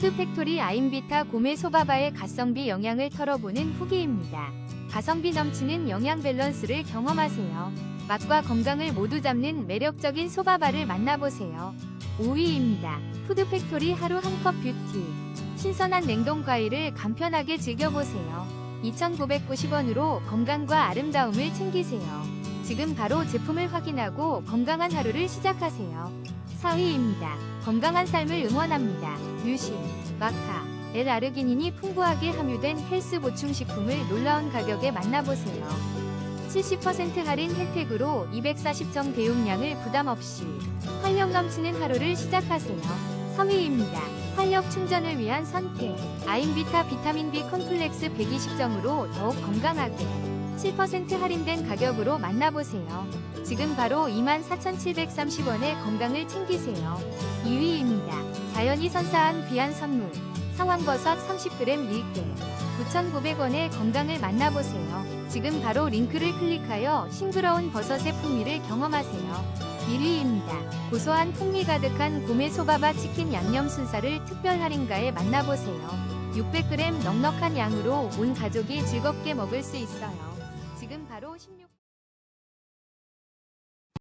푸드팩토리 아임비타 고메 소바바의 가성비 영양을 털어보는 후기입니다. 가성비 넘치는 영양 밸런스를 경험하세요. 맛과 건강을 모두 잡는 매력적인 소바바를 만나보세요. 5위입니다. 푸드팩토리 하루 한 컵 뷰티. 신선한 냉동 과일을 간편하게 즐겨보세요. 2,990원으로 건강과 아름다움을 챙기세요. 지금 바로 제품을 확인하고 건강한 하루를 시작하세요. 4위입니다. 건강한 삶을 응원합니다. 류신, 마카, L아르기닌이 풍부하게 함유된 헬스 보충 식품을 놀라운 가격에 만나보세요. 70% 할인 혜택으로 240정 대용량을 부담 없이 활력 넘치는 하루를 시작하세요. 3위입니다. 활력 충전을 위한 선택. 아임비타 비타민 B 콤플렉스 120정으로 더욱 건강하게 7% 할인된 가격으로 만나보세요. 지금 바로 24,730원의 건강을 챙기세요. 2위입니다. 자연이 선사한 귀한 선물. 상황버섯 30g 1개. 9,900원의 건강을 만나보세요. 지금 바로 링크를 클릭하여 싱그러운 버섯의 풍미를 경험하세요. 1위입니다. 고소한 풍미 가득한 고메 소바바 치킨 양념 순살을 특별 할인가에 만나보세요. 600g 넉넉한 양으로 온 가족이 즐겁게 먹을 수 있어요. 지금 바로 16